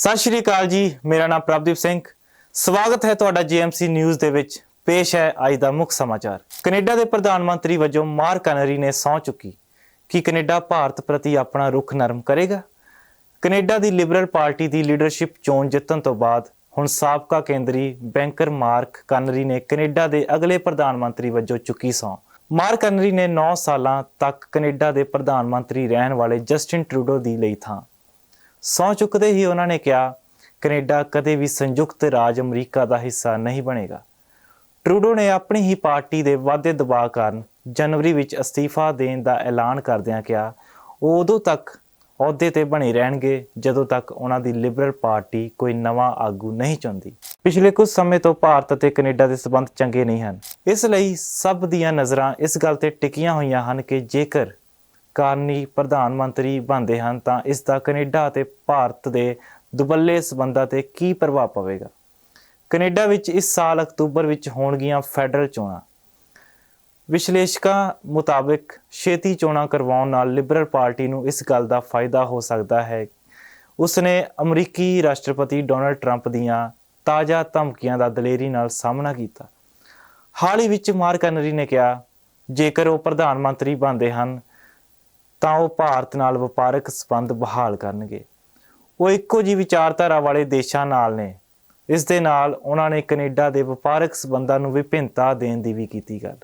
ਸਤਿ ਸ਼੍ਰੀ ਅਕਾਲ ਜੀ, ਮੇਰਾ ਨਾਮ ਪ੍ਰਭਦੀਪ ਸਿੰਘ। ਸਵਾਗਤ ਹੈ ਤੁਹਾਡਾ ਜੀਐਮਸੀ ਨਿਊਜ਼ ਦੇ ਵਿੱਚ। ਪੇਸ਼ ਹੈ ਅੱਜ ਦਾ ਮੁੱਖ ਸਮਾਚਾਰ। ਕੈਨੇਡਾ ਦੇ ਪ੍ਰਧਾਨ ਮੰਤਰੀ ਵਜੋਂ ਮਾਰਕ ਕਨਰੀ ਨੇ ਸਹੁੰ ਚੁੱਕੀ। ਕਿ ਕੈਨੇਡਾ ਭਾਰਤ ਪ੍ਰਤੀ ਆਪਣਾ ਰੁਖ ਨਰਮ ਕਰੇਗਾ? ਕੈਨੇਡਾ ਦੀ ਲਿਬਰਲ ਪਾਰਟੀ ਦੀ ਲੀਡਰਸ਼ਿਪ ਚੋਣ ਜਿੱਤਣ ਤੋਂ ਬਾਅਦ ਹੁਣ ਸਾਬਕਾ ਕੇਂਦਰੀ ਬੈਂਕਰ ਮਾਰਕ ਕਨਰੀ ਨੇ ਕੈਨੇਡਾ ਦੇ ਅਗਲੇ ਪ੍ਰਧਾਨ ਮੰਤਰੀ ਵਜੋਂ ਚੁੱਕੀ ਸਹੁੰ। ਮਾਰਕ ਕਨਰੀ ਨੇ 9 ਸਾਲਾਂ ਤੱਕ ਕੈਨੇਡਾ ਦੇ ਪ੍ਰਧਾਨ ਮੰਤਰੀ ਰਹਿਣ ਵਾਲੇ ਜਸਟਿਨ ਟਰੂਡੋ ਦੀ ਲਈ ਥਾਂ। ਸਹੁੰ ਚੁੱਕਦੇ ਹੀ ਉਹਨਾਂ ਨੇ ਕਿਹਾ, ਕੈਨੇਡਾ ਕਦੇ ਵੀ ਸੰਯੁਕਤ ਰਾਜ ਅਮਰੀਕਾ ਦਾ ਹਿੱਸਾ ਨਹੀਂ ਬਣੇਗਾ। ਟਰੂਡੋ ਨੇ ਆਪਣੀ ਹੀ ਪਾਰਟੀ ਦੇ ਵਾਧੇ ਦਬਾਅ ਕਾਰਨ ਜਨਵਰੀ ਵਿੱਚ ਅਸਤੀਫਾ ਦੇਣ ਦਾ ਐਲਾਨ ਕਰਦਿਆਂ ਕਿਹਾ, ਉਹ ਉਦੋਂ ਤੱਕ ਅਹੁਦੇ ਤੇ ਬਣੇ ਰਹਿਣਗੇ ਜਦੋਂ ਤੱਕ ਉਹਨਾਂ ਦੀ ਲਿਬਰਲ ਪਾਰਟੀ ਕੋਈ ਨਵਾਂ ਆਗੂ ਨਹੀਂ ਚੁਣਦੀ। ਪਿਛਲੇ ਕੁਝ ਸਮੇਂ ਤੋਂ ਭਾਰਤ ਅਤੇ ਕੈਨੇਡਾ ਦੇ ਸਬੰਧ ਚੰਗੇ ਨਹੀਂ ਹਨ। ਇਸ ਲਈ ਸਭ ਦੀਆਂ ਨਜ਼ਰਾਂ ਇਸ ਗੱਲ ਤੇ ਟਿਕੀਆਂ ਹੋਈਆਂ ਹਨ ਕਿ ਜੇਕਰ ਕਾਰਨੀ ਪ੍ਰਧਾਨ ਮੰਤਰੀ ਬਣਦੇ ਹਨ, ਤਾਂ ਇਸ ਦਾ ਕੈਨੇਡਾ ਅਤੇ ਭਾਰਤ ਦੇ ਦੁਬੱਲੇ ਸਬੰਧਾਂ ਤੇ ਕੀ ਪ੍ਰਭਾਵ ਪਵੇਗਾ? ਕੈਨੇਡਾ ਵਿੱਚ ਇਸ ਸਾਲ ਅਕਤੂਬਰ ਵਿੱਚ ਹੋਣਗੀਆਂ ਫੈਡਰਲ ਚੋਣਾਂ। ਵਿਸ਼ਲੇਸ਼ਕਾਂ ਮੁਤਾਬਕ ਛੇਤੀ ਚੋਣਾਂ ਕਰਵਾਉਣ ਨਾਲ ਲਿਬਰਲ ਪਾਰਟੀ ਨੂੰ ਇਸ ਗੱਲ ਦਾ ਫਾਇਦਾ ਹੋ ਸਕਦਾ ਹੈ। ਉਸਨੇ ਅਮਰੀਕੀ ਰਾਸ਼ਟਰਪਤੀ ਡੋਨਲਡ ਟਰੰਪ ਦੀਆਂ ਤਾਜ਼ਾ ਧਮਕੀਆਂ ਦਾ ਦਲੇਰੀ ਨਾਲ ਸਾਹਮਣਾ ਕੀਤਾ। ਹਾਲ ਹੀ ਵਿੱਚ ਮਾਰਕ ਕਨਰੀ ਨੇ ਕਿਹਾ, ਜੇਕਰ ਉਹ ਪ੍ਰਧਾਨ ਮੰਤਰੀ ਬਣਦੇ ਹਨ ਤਾਂ ਉਹ ਭਾਰਤ ਨਾਲ ਵਪਾਰਕ ਸੰਬੰਧ ਬਹਾਲ ਕਰਨਗੇ। ਉਹ ਇੱਕੋ ਜਿਹੀ ਵਿਚਾਰਧਾਰਾ ਵਾਲੇ ਦੇਸ਼ਾਂ ਨਾਲ ਨੇ। ਇਸ ਦੇ ਨਾਲ ਉਹਨਾਂ ਨੇ ਕੈਨੇਡਾ ਦੇ ਵਪਾਰਕ ਸੰਬੰਧਾਂ ਨੂੰ ਵਿਭਿੰਨਤਾ ਦੇਣ ਦੀ ਵੀ ਕੀਤੀ ਗੱਲ।